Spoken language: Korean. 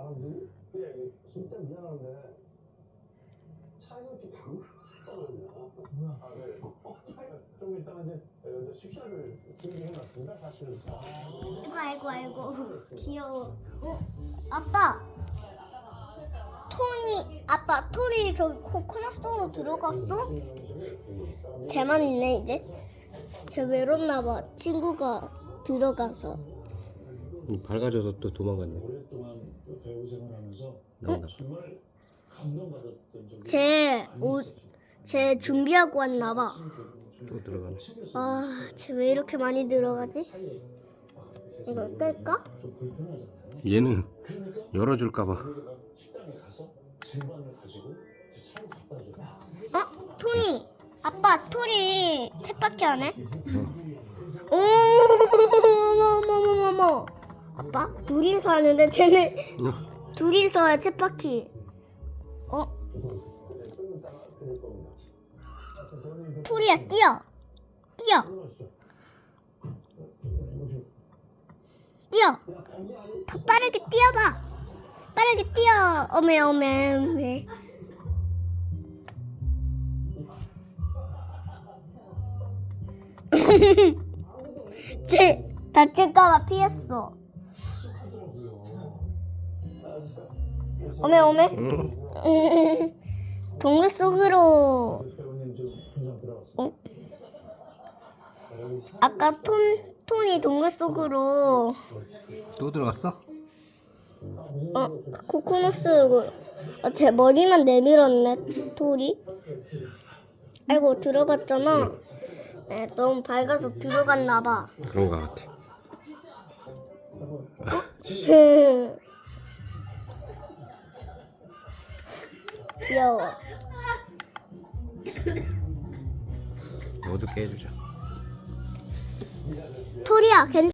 바람들이 예, 진짜 미안한데 차에서 이렇게 방울 새까만냐 뭐야? 아, 네. 어, 차에 좀 이따가 이제 어, 이제 식사를 준비해놨습니다. 사실은. 아이고 아이고 아이고 귀여워. 어? 아빠. 톤이 아빠 톤이 저기 코코넛 속으로 들어갔어? 쟤만 있네 이제. 쟤 외롭나 봐. 친구가 들어가서. 음, 밝아져서 또 도망갔네. 오랫동안 그 배우 생활하면서 나온다. 정말 감동받았던 적이 쟤 많이 옷, 있었죠. 쟤 준비하고 왔나 봐. 또 들어가네. 아, 쟤 왜 이렇게 많이 들어가지? 사이에 이거? 좀 불편하잖아요. 얘는 그러니까 열어줄까봐. 우리가 식당에 가서 쟁반을 가지고 이제 차로 갖다 줘. 어? 토니. 아빠 토니 쳇바퀴 안 해? 어머머머머머. 아빠 둘이서 하는데 쟤네 둘이서 해 쳇바퀴. 어? 토리야 뛰어. 뛰어. 뛰어. 더 빠르게 뛰어봐. 빠르게 뛰어. 어메 어메 어메. 쟤 다칠까봐 피했어. 어메 어메. 음, 동굴 속으로. 어? 아까 톤 톤이 동굴 속으로. 또 들어갔어? 어 코코넛 속으로. 아, 제 머리만 내밀었네 톨이. 아이고 들어갔잖아. 네, 너무 밝아서 들어갔나 봐. 그런 거 같아. 귀여워. 어둡게 해주자. 토리야, 괜찮?